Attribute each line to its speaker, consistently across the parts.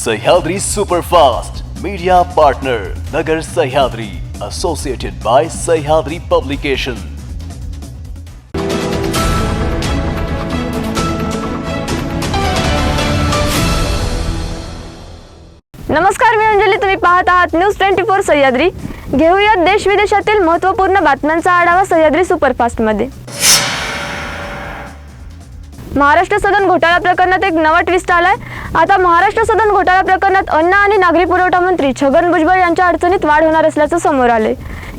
Speaker 1: Sahyadri superfast media partner Nagar Sahyadri associated by Sahyadri publication
Speaker 2: नमस्कार मी अंजली. तुम्ही पाहत आहात न्यूज ट्वेंटी फोर सह्याद्री. घेऊयात देश विदेशातील महत्त्वपूर्ण बातम्यांचा आढावा सह्याद्री सुपरफास्टमध्ये. महाराष्ट्र सदन घोटाळा प्रकरणात एक नवा ट्विस्ट आलाय. आता महाराष्ट्र सदन घोटाळा प्रकरणात अन्न आणि नागरी पुरवठा मंत्री छगन भुजबळ यांच्या अडचणीत वाढ होणार असल्याचं समोर आले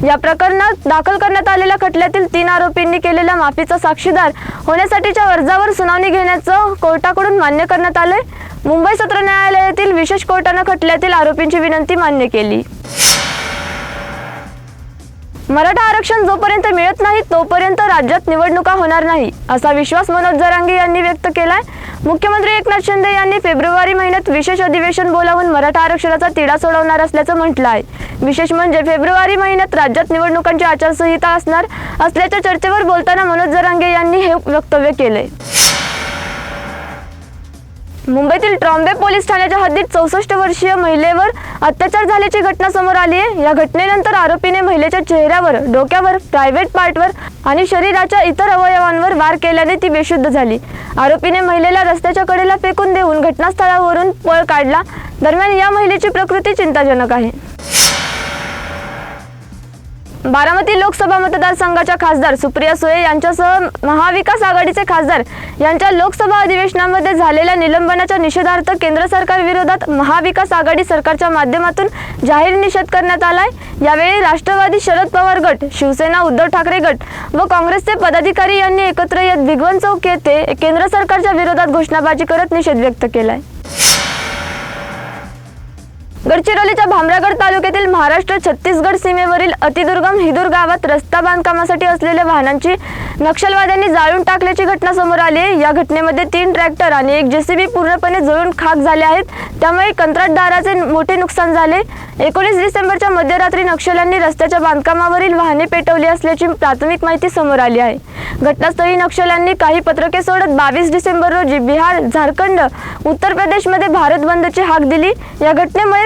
Speaker 2: या प्रकरणात दाखल करण्यात आलेल्या खटल्यातील तीन आरोपींनी केलेल्या माफीचा साक्षीदार होण्यासाठीच्या अर्जावर सुनावणी घेण्याचं कोर्टाकडून मान्य करण्यात आले मुंबई सत्र न्यायालयातील विशेष कोर्टानं खटल्यातील आरोपींची विनंती मान्य केली. मराठा आरक्षण जोपर्यंत मिळत नाही तोपर्यंत राज्यात निवडणुका होणार नाही असा विश्वास मनोज जरांगे यांनी व्यक्त केलाय. मुख्यमंत्री एकनाथ शिंदे यांनी फेब्रुवारी महिन्यात विशेष अधिवेशन बोलावून मराठा आरक्षणाचा तिढा सोडवणार असल्याचं म्हटलं आहे विशेष म्हणजे फेब्रुवारी महिन्यात राज्यात निवडणुकांची आचारसंहिता असणार असल्याच्या चर्चेवर बोलताना मनोज जरांगे यांनी हे वक्तव्य केलंय. मुंबईतील ट्रॉम्बे पोलीस ठाण्याच्या हद्दीत चौसष्ट वर्षीय महिलेवर अत्याचार झाल्याची घटना समोर आली आहे. या घटनेनंतर आरोपीने महिलेच्या चेहऱ्यावर डोक्यावर प्रायव्हेट पार्टवर आणि शरीराच्या इतर अवयवांवर वार केल्याने ती बेशुद्ध झाली. आरोपीने महिलेला रस्त्याच्या कडेला फेकून देऊन घटनास्थळावरून पळ काढला. दरम्यान या महिलेची प्रकृती चिंताजनक आहे. बारामती लोकसभा मतदारसंघाच्या खासदार सुप्रिया सुळे यांच्यासह महाविकास आघाडीचे खासदार यांच्या लोकसभा अधिवेशनामध्ये झालेल्या निलंबनाच्या निषेधार्थ केंद्र सरकार विरोधात महाविकास आघाडी सरकारच्या माध्यमातून जाहीर निषेध करण्यात आलाय. यावेळी राष्ट्रवादी शरद पवार गट शिवसेना उद्धव ठाकरे गट व काँग्रेसचे पदाधिकारी यांनी एकत्र येत भिगवण चौक येथे केंद्र सरकारच्या विरोधात घोषणाबाजी करत निषेध व्यक्त केलाय. गडचिरोलीच्या भामरागड तालुक्यातील महाराष्ट्र छत्तीसगड सीमेवरील अतिदुर्गम हिदूर गावात रस्ता बांधकामासाठी असलेल्या वाहनांची नक्षलवाद्यांनी जाळून टाकल्याची घटना समोर आली आहे. या घटनेमध्ये तीन ट्रॅक्टर आणि एक जेसीबी पूर्णपणे जळून खाक झाले आहेत. त्यामुळे कंत्राटदाराचे मोठे नुकसान झाले. एकोणीस डिसेंबरच्या मध्यरात्री नक्षल्यांनी रस्त्याच्या बांधकामावरील वाहने पेटवली असल्याची प्राथमिक माहिती समोर आली आहे. घटनास्थळी नक्षल्यांनी काही पत्रके सोडत बावीस डिसेंबर रोजी बिहार झारखंड उत्तर प्रदेशमध्ये भारत बंदची हाक दिली. या घटनेमुळे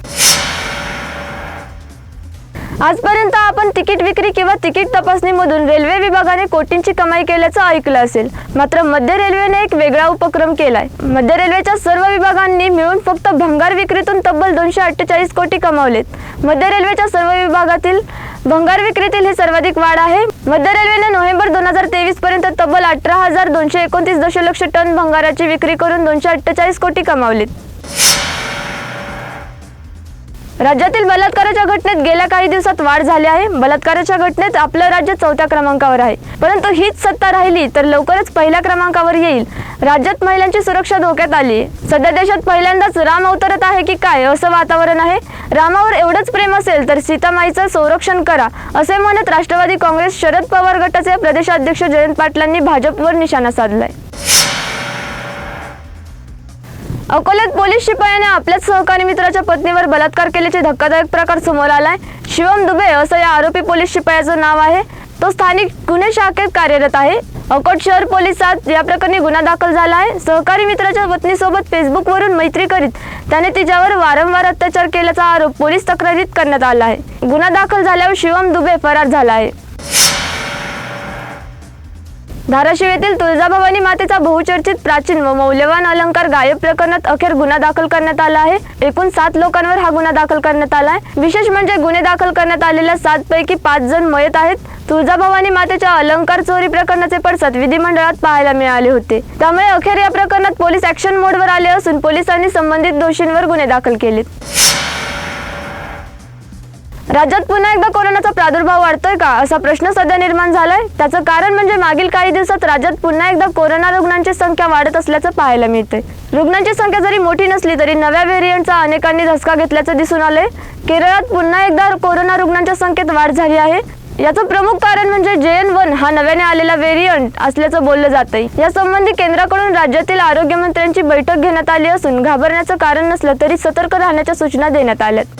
Speaker 2: आजपर्यंत आपण तिकीट विक्री किंवा तिकीट तपासणीमधून रेल्वे विभागाने कोटींची कमाई केल्याचं ऐकलं असेल. मात्र मध्य रेल्वेने एक वेगळा उपक्रम केलाय. मध्य रेल्वेच्या सर्व विभागांनी मिळून फक्त भंगार विक्रीतून तब्बल दोनशे अठ्ठेचाळीस कोटी कमावलेत. मध्य रेल्वेच्या सर्व विभागातील भंगार विक्रीतील ही सर्वाधिक वाढ आहे. मध्य रेल्वेने नोव्हेंबर दोन हजार तेवीस पर्यंत तब्बल अठरा हजार दोनशे एकोणतीस दशलक्ष टन भंगाराची विक्री करून दोनशे अठ्ठेचाळीस कोटी कमावलीत. राज्यातील बलात्काराच्या घटनेत गेल्या काही दिवसात वाढ झाली आहे. बलात्काराच्या घटनेत आपलं राज्य चौथ्या क्रमांकावर आहे. परंतु हीच सत्ता राहिली तर लवकरच पहिल्या क्रमांकावर येईल. राज्यात महिलांची सुरक्षा धोक्यात आली. आहे सध्या देशात पहिल्यांदाच राम अवतरत आहे की काय असं वातावरण आहे? रामावर एवढंच प्रेम असेल तर सीतामाईचं संरक्षण करा असे म्हणत राष्ट्रवादी काँग्रेस शरद पवार गटाचे प्रदेशाध्यक्ष जयंत पाटलांनी भाजपवर निशाणा साधलाय. अकोल्यात पोलीस शिपायाने आपल्याच सहकारी मित्राच्या पत्नीवर बलात्कार केल्याचे धक्कादायक प्रकार समोर आलाय. शिवम दुबे असं या आरोपी पोलीस शिपायाचं नाव आहे. तो स्थानिक गुन्हे शाखेत कार्यरत आहे. अकोट शहर पोलिसात या प्रकरणी गुन्हा दाखल झाला आहे. सहकारी मित्राच्या पत्नीसोबत फेसबुकवरून मैत्री करीत त्याने तिच्यावर वारंवार अत्याचार केल्याचा आरोप पोलीस तक्रारीत करण्यात आला आहे. गुन्हा दाखल झाल्यावर शिवम दुबे फरार झाला आहे. धाराशिव येथील तुळजाभवानी मातेचा बहुचर्चित प्राचीन व मौल्यवान अलंकार गायब प्रकरणात अखेर गुन्हा दाखल करण्यात आला आहे. एकूण सात लोकांवर हा गुन्हा दाखल करण्यात आला आहे. विशेष म्हणजे गुन्हे दाखल करण्यात आलेल्या सात पैकी पाच जण मयत आहेत. तुळजाभवानी मातेच्या अलंकार चोरी प्रकरणाचे पडसाद विधिमंडळात पाहायला मिळाले होते. त्यामुळे अखेर या प्रकरणात पोलीस ऍक्शन मोडवर आले असून पोलिसांनी संबंधित दोषींवर गुन्हे दाखल केलेत. राज्यात पुन्हा एकदा कोरोनाचा प्रादुर्भाव वाढतोय का? असा प्रश्न सध्या निर्माण झालाय. त्याचं कारण म्हणजे मागील काही दिवसात राज्यात पुन्हा एकदा कोरोना रुग्णांची संख्या वाढत असल्याचं पाहायला मिळते रुग्णांची संख्या जरी मोठी नसली तरी नव्या व्हेरियंटचा अनेकांनी धसका घेतल्याचं दिसून आलंय. केरळात पुन्हा एकदा कोरोना रुग्णांच्या संख्येत वाढ झाली आहे. याचं प्रमुख कारण म्हणजे जे एन वन हा नव्याने आलेला व्हेरियंट असल्याचं बोललं जात आहे यासंबंधी केंद्राकडून राज्यातील आरोग्यमंत्र्यांची बैठक घेण्यात आली असून घाबरण्याचं कारण नसलं तरी सतर्क राहण्याच्या सूचना देण्यात आल्यात.